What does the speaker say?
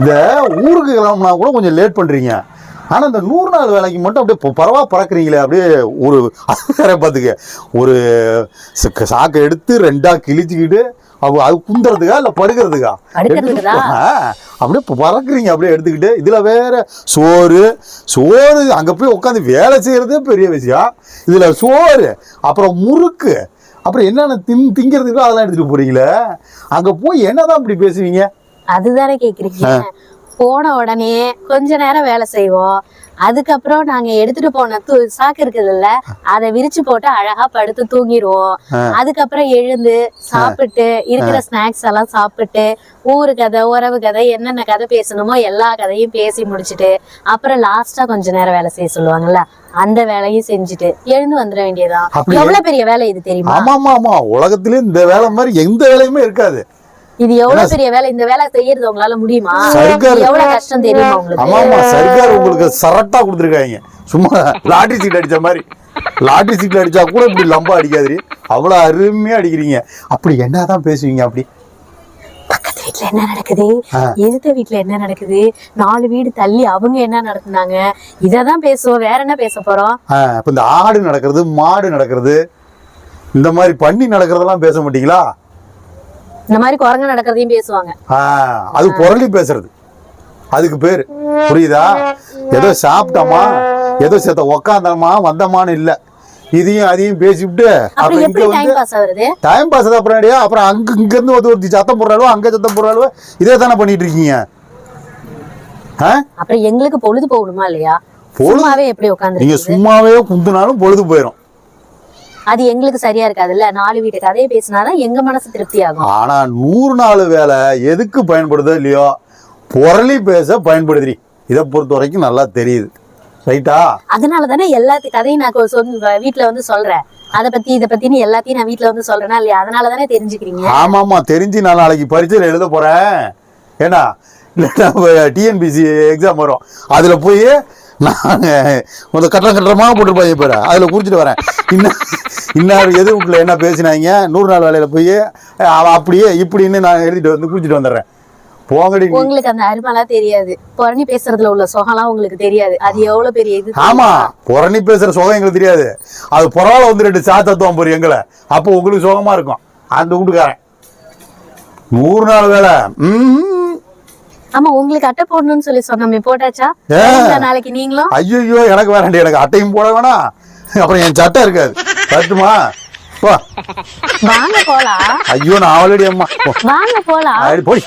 இந்த ஊருக்கு கிளம்புனா கூட கொஞ்சம் லேட் பண்றீங்க. ஆனா இந்த நூறு நாள் வேலைக்கு மட்டும் அப்படியே பரவா பறக்குறீங்களே அப்படியே ஒரு வேற பார்த்துக்க. ஒரு சாக்கை எடுத்து ரெண்டா கிழிச்சுக்கிட்டு அவ அது குந்துறதுக்கா இல்ல படுக்கிறதுக்கா? அப்படியே பறக்குறீங்க அப்படியே எடுத்துக்கிட்டு. இதுல வேற சோறு சோறு அங்க போய் உட்காந்து வேலை செய்யறதே பெரிய விஷயம். இதுல சோறு அப்புறம் முறுக்கு அப்புறம் என்னென்ன தின் திங்கிறதுக்கோ அதெல்லாம் எடுத்துட்டு போறீங்களே? அங்க போய் என்னதான் இப்படி பேசுவீங்க? அதுதானே கேக்குறீங்க. போன உடனே கொஞ்ச நேரம் வேலை செய்வோம். அதுக்கப்புறம் நாங்க எடுத்துட்டு போன தூ சாக்கு இருக்குதுல்ல அதை விரிச்சு போட்டு அழகா படுத்து தூங்கிடுவோம். அதுக்கப்புறம் எழுந்து சாப்பிட்டு இருக்கிற ஸ்நாக்ஸ் எல்லாம் சாப்பிட்டு ஊரு கதை உறவு கதை என்னென்ன கதை பேசணுமோ எல்லா கதையும் பேசி முடிச்சுட்டு அப்புறம் லாஸ்டா கொஞ்ச நேரம் வேலை செய்ய சொல்லுவாங்கல்ல அந்த வேலையும் செஞ்சுட்டு எழுந்து வந்துட வேண்டியதுதான். அப்படி எவ்வளவு பெரிய வேலை இது தெரியுமா? ஆமா ஆமா. ஆமா இந்த வேலை மாதிரி எந்த வேலையுமே இருக்காது. இது எவ்வளவு பெரிய வேலை? இந்த வேலை செய்யறது உங்களால முடியுமா? எவ்வளவு கஷ்டம் தெரியுமா உங்களுக்கு? ஆமா ஆமா சர்க்கார் உங்களுக்கு சரட்டா கொடுத்துருக்காங்க. சும்மா லாட்டரி சீட் அடிச்ச மாதிரி. லாட்டரி சீட் அடிச்சா கூட இப்படி லம்பா அடிக்காது அவ்வளவு அருமையா அடிக்கிறீங்க. அப்படி என்னதான் பேசுவீங்க அப்படி? பக்கத்து வீட்ல என்ன நடக்குது. எதிர்த்த வீட்ல என்ன நடக்குது? நாலு வீடு தள்ளி அவங்க என்ன நடத்துனாங்க? இததான் பேசுவோம். வேற என்ன பேச போறோம்? இந்த ஆடு நடக்கிறது மாடு நடக்கிறது இந்த மாதிரி பண்ணி நடக்கிறதெல்லாம் பேச மாட்டீங்களா? இந்த மாதிரி குரங்கு நடக்கிறதையும் பேசுவாங்க. அது புரளி பேசுறது. அதுக்கு பேரு. புரியுதா? ஏதோ சாப்பிட்டோமா? ஏதோ சேர்த்த உக்காந்தோமா? வந்தோமான்னு இல்ல. இதையும் அதையும் பேசிவிட்டு அப்புறம் இங்க வந்து டைம் பாஸ் தான் அப்புறம் அப்புறம் அங்க இங்க இருந்து ஒரு ஒருத்தி சத்தம் போடுறாளோ அங்க சத்தம் போடுறாளோ? இதே தானே பண்ணிட்டு இருக்கீங்க? அப்புறம் எங்களுக்கு பொழுது போகணுமா இல்லையா? பொழுது- சும்மாவே எப்படி உட்காந்து நீங்க சும்மாவே குந்துனாலும் பொழுது போயிடும் அது எங்களுக்கு சரியா இருக்காதுல்ல? நாலு வீட்டு கதையை பேசினாதான் எங்க மனசு திருப்தி ஆகும் ஆனா நூறு நாள் வேலை எதுக்கு பயன்படுதோ இல்லையோ? புரளி பேச பயன்படுதுரி இதை பொறுத்த வரைக்கும் நல்லா தெரியுது. ரைட்டா? அதனால தானே எல்லாத்து கதையும் நான் சொந்த வீட்டுல வந்து சொல்றேன். அதை பத்தி இதை பத்தின்னு எல்லாத்தையும் நான் வீட்டுல வந்து சொல்றேன்னா இல்லையா? அதனால தானே தெரிஞ்சுக்கிறீங்க. ஆமா ஆமா தெரிஞ்சு நான் நாளைக்கு பரீட்சையில் எழுத போறேன். ஏன்னா டிஎன்பிசி எக்ஸாம் வரும். அதுல போய் நான் கொஞ்சம் கட்டம் கட்டமாக போட்டுருப்பாங்க பேர் அதில் குறிச்சிட்டு வரேன். இன்னும் இன்னார் எது வீட்டில் என்ன பேசினாங்க? நூறு நாள் வேலையில் போய் அப்படியே இப்படின்னு நான் எழுதிட்டு வந்து குறிச்சிட்டு வந்துடுறேன். போங்கடி. உங்களுக்கு அந்த அருமெல்லாம் தெரியாது. புறணி பேசுறதுல உள்ள சுகம்லாம் உங்களுக்கு தெரியாது. அது எவ்வளவு பெரிய இது ஆமா புறணி பேசுற சுகம் எங்களுக்கு தெரியாது. அது புறவால வந்து ரெண்டு சாத்தத்துவம் போறீங்க எங்களை. அப்போ உங்களுக்கு சுகமா இருக்கும். அந்த வீட்டுக்காரன். நூறு நாள் வேலை. ம் ஆமா உங்களுக்கு அட்டை போடணும்னு சொல்லி சொன்னோமே போட்டாச்சா? நாளைக்கு நீங்களும்? ஐயோ எனக்கு வேணாண்டி எனக்கு அட்டையும் போட வேணாம். அப்புறம் என் சட்டை இருக்காது. கட்டுமா வாங்க போலாம். ஐயோ நான் ஆல்ரெடி அம்மா. வாங்க போலாம். போய்.